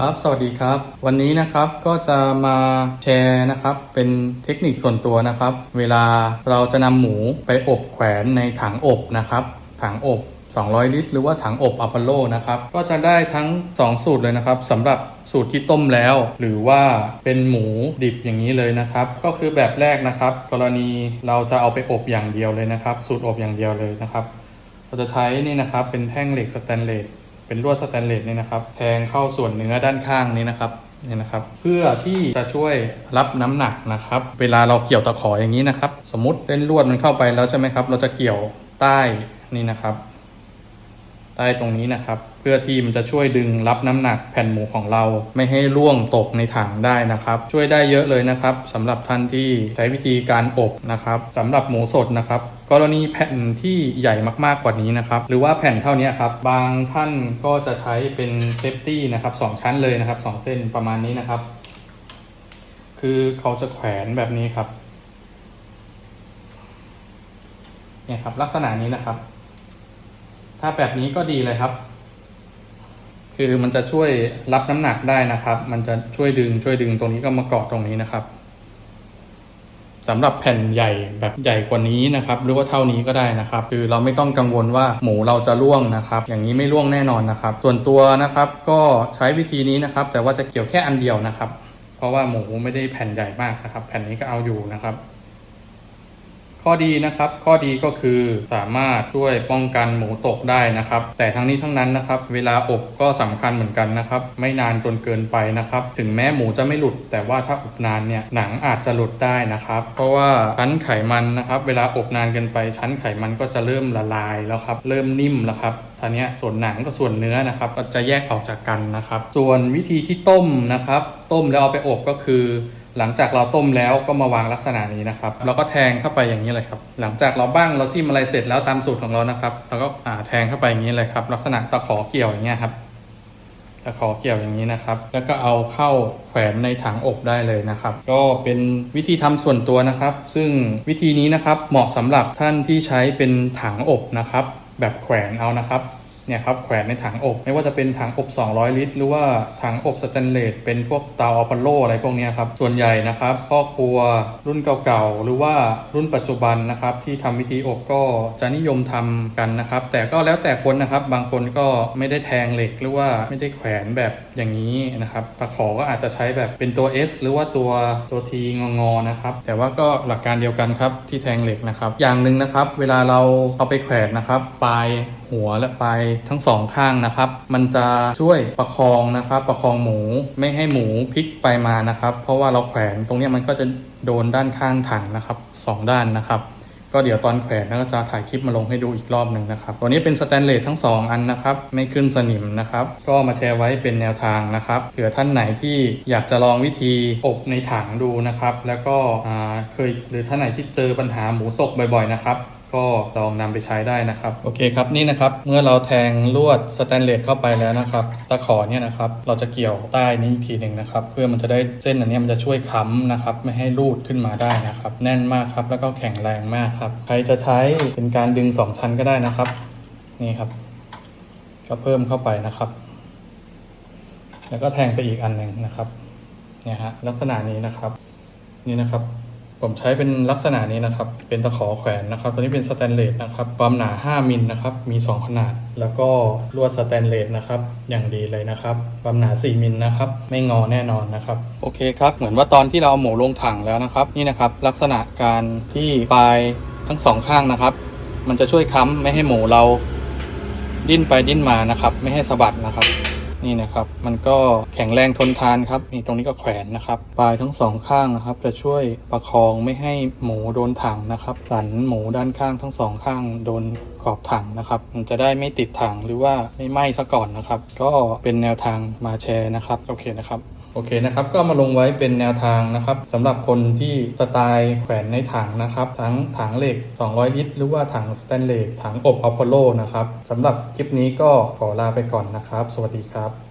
ครับ สวัสดีครับ วันนี้นะครับก็จะมาแชร์นะครับเป็นเทคนิคส่วนตัวนะครับ เวลาเราจะนำหมูไปอบแขวนในถังอบนะครับ ถังอบ 200 ลิตร หรือว่าถังอบอพอลโลนะครับ ก็จะได้ทั้ง 2 สูตรเลยนะครับสำหรับสูตรที่ต้มแล้ว หรือว่าเป็นหมูดิบอย่างนี้เลยนะครับ ก็คือแบบแรกนะครับ กรณีเราจะเอาไปอบอย่างเดียวเลยนะครับ สูตรอบอย่างเดียวเลยนะครับ เราจะใช้นี่นะครับเป็นแท่งเหล็กสแตนเลส เป็นลวดสแตนเลสนี่นะครับ แทงเข้าส่วนเนื้อด้านข้างนี้นะครับนี่นะครับ เพื่อที่จะช่วยรับน้ำหนักนะครับ เวลาเราเกี่ยวตะขออย่างนี้นะครับ สมมติเส้นลวดมันเข้าไปแล้วใช่ไหมครับ เราจะเกี่ยวใต้นี่นะครับ ใต้ตรงนี้นะครับ เพื่อที่มันจะช่วยดึงรับน้ำหนักแผ่นหมูของเรา ไม่ให้ร่วงตกในถังได้นะครับ ช่วยได้เยอะเลยนะครับสำหรับท่านที่ใช้วิธีการอบนะครับสำหรับหมูสดนะครับกรณีแผ่นที่ใหญ่มากๆกว่านี้นะครับ หรือว่าแผ่นเท่านี้ครับ บางท่านก็จะใช้เป็นเซฟตี้นะครับสองชั้นเลยนะครับสองเส้นประมาณนี้นะครับ คือเขาจะแขวนแบบนี้ครับเนี่ยครับ ลักษณะนี้นะครับ ถ้าแบบนี้ก็ดีเลยครับ คือมันจะช่วยรับน้ำหนักได้นะครับ มันจะช่วยดึงช่วยดึงตรงนี้ก็มาเกาะตรงนี้นะครับสำหรับแผ่นใหญ่แบบใหญ่กว่านี้นะครับ หรือว่าเท่านี้ก็ได้นะครับ คือเราไม่ต้องกังวลว่าหมูเราจะร่วงนะครับ อย่างนี้ไม่ร่วงแน่นอนนะครับ ส่วนตัวนะครับก็ใช้วิธีนี้นะครับ แต่ว่าจะเกี่ยวแค่อันเดียวนะครับ เพราะว่าหมูไม่ได้แผ่นใหญ่มากนะครับ แผ่นนี้ก็เอาอยู่นะครับ ข้อดีนะครับ ข้อดีก็คือสามารถช่วยป้องกันหมูตกได้นะครับ แต่ทั้งนี้ทั้งนั้นนะครับ เวลาอบก็สำคัญเหมือนกันนะครับ ไม่นานจนเกินไปนะครับ ถึงแม้หมูจะไม่หลุด แต่ว่าถ้าอบนานเนี่ยหนังอาจจะหลุดได้นะครับ เพราะว่าชั้นไขมันนะครับ เวลาอบนานเกินไปชั้นไขมันก็จะเริ่มละลายแล้วครับ เริ่มนิ่มแล้วครับท่านี้ส่วนหนังกับส่วนเนื้อนะครับก็จะแยกออกจากกันนะครับ ส่วนวิธีที่ต้มนะครับ ต้มแล้วเอาไปอบก็คือ หลังจากเราต้มแล้วก็มาวางลักษณะนี้นะครับแล้วก็แทงเข้าไปอย่างนี้เลยครับ หลังจากเราบ้างเราจิ้มอะไรเสร็จแล้วตามสูตรของเรานะครับเราก็อ่าแทงเข้าไปอย่างนี้เลยครับ ลักษณะตะขอเกี่ยวอย่างเงี้ยครับตะขอเกี่ยวอย่างนี้นะครับ แล้วก็เอาเข้าแขวนในถังอบได้เลยนะครับ ก็เป็นวิธีทำส่วนตัวนะครับ ซึ่งวิธีนี้นะครับเหมาะสำหรับท่านที่ใช้เป็นถังอบนะครับ แบบแขวนเอานะครับ เนี่ยครับแขวนในถังอบ ไม่ว่าจะเป็นถังอบ 200 ลิตร หรือว่าถังอบสแตนเลสเป็นพวกเตาอพอลโลอะไรพวกนี้ครับ ส่วนใหญ่นะครับพ่อครัวรุ่นเก่าๆ หรือว่ารุ่นปัจจุบันนะครับ ที่ทำวิธีอบก็จะนิยมทำกันนะครับ แต่ก็แล้วแต่คนนะครับบางคนก็ไม่ได้แทงเหล็กหรือว่าไม่ได้แขวนแบบอย่างนี้นะครับตะขอก็อาจจะใช้แบบเป็นตัว S หรือว่าตัวตัว T งองอๆนะครับ แต่ว่าก็หลักการเดียวกันครับที่แทงเหล็กนะครับ อย่างหนึ่งนะครับ เวลาเราเอาไปแขวนนะครับปลายหัวและปลายทั้งสองข้างนะครับ มันจะช่วยประคองนะครับ ประคองหมูไม่ให้หมูพลิกไปมานะครับ เพราะว่าเราแขวนตรงนี้มันก็จะโดนด้านข้างถังนะครับสองด้านนะครับ ก็เดี๋ยวตอนแขวนแล้วก็จะถ่ายคลิปมาลงให้ดูอีกรอบหนึ่งนะครับ ตัวนี้เป็นสแตนเลสทั้ง 2 อันนะครับ ไม่ขึ้นสนิมนะครับ ก็มาแชร์ไว้เป็นแนวทางนะครับเผื่อท่านไหนที่อยากจะลองวิธีอบในถังดูนะครับ แล้วก็เคยหรือท่านไหนที่เจอปัญหาหมูตกบ่อยๆนะครับ ก็ลองนำไปใช้ได้นะครับ โอเคครับนี่นะครับเมื่อเราแทงลวดสแตนเลสเข้าไปแล้วนะครับตะขอเนี่ยนะครับเราจะเกี่ยวใต้นี้อีกทีหนึ่งนะครับเพื่อมันจะได้เส้นอันนี้มันจะช่วยค้ำนะครับไม่ให้รูดขึ้นมาได้นะครับแน่นมากครับแล้วก็แข็งแรงมากครับใครจะใช้เป็นการดึงสองชั้นก็ได้นะครับนี่ครับ ก็เพิ่มเข้าไปนะครับ แล้วก็แทงไปอีกอันหนึ่งนะครับเนี่ยฮะลักษณะนี้นะครับนี่นะครับ ผมใช้เป็นลักษณะนี้นะครับ เป็นตะขอแขวนนะครับ ตัวนี้เป็นสแตนเลสนะครับ ความหนา 5 มิลนะครับ มี 2 ขนาด แล้วก็ลวดสแตนเลสนะครับ อย่างดีเลยนะครับ ความหนา 4 มิลนะครับ ไม่งอแน่นอนนะครับ โอเคครับ เหมือนว่าตอนที่เราเอาหมูลงถังแล้วนะครับ นี่นะครับ ลักษณะการที่ปลายทั้งสองข้างนะครับ มันจะช่วยค้ำไม่ให้หมูเราดิ้นไปดิ้นมานะครับ ไม่ให้สะบัดนะครับ นี่นะครับ มันก็แข็งแรงทนทานครับนี่ตรงนี้ก็แขวนนะครับปลายทั้งสองข้างนะครับ จะช่วยประคองไม่ให้หมูโดนถังนะครับสันหมูด้านข้างทั้งสองข้างโดนขอบถังนะครับ มันจะได้ไม่ติดถังหรือว่าไม่ไหม้ซะก่อนนะครับ ก็เป็นแนวทางมาแชร์นะครับโอเคนะครับ โอเคนะครับก็มาลงไว้เป็นแนวทางนะครับสำหรับคนที่สไตล์แขวนในถังนะครับทั้งถังเหล็ก 200 ลิตร หรือว่าถังสแตนเลสถังอบอพอลโลนะครับสำหรับคลิปนี้ก็ขอลาไปก่อนนะครับ สวัสดีครับ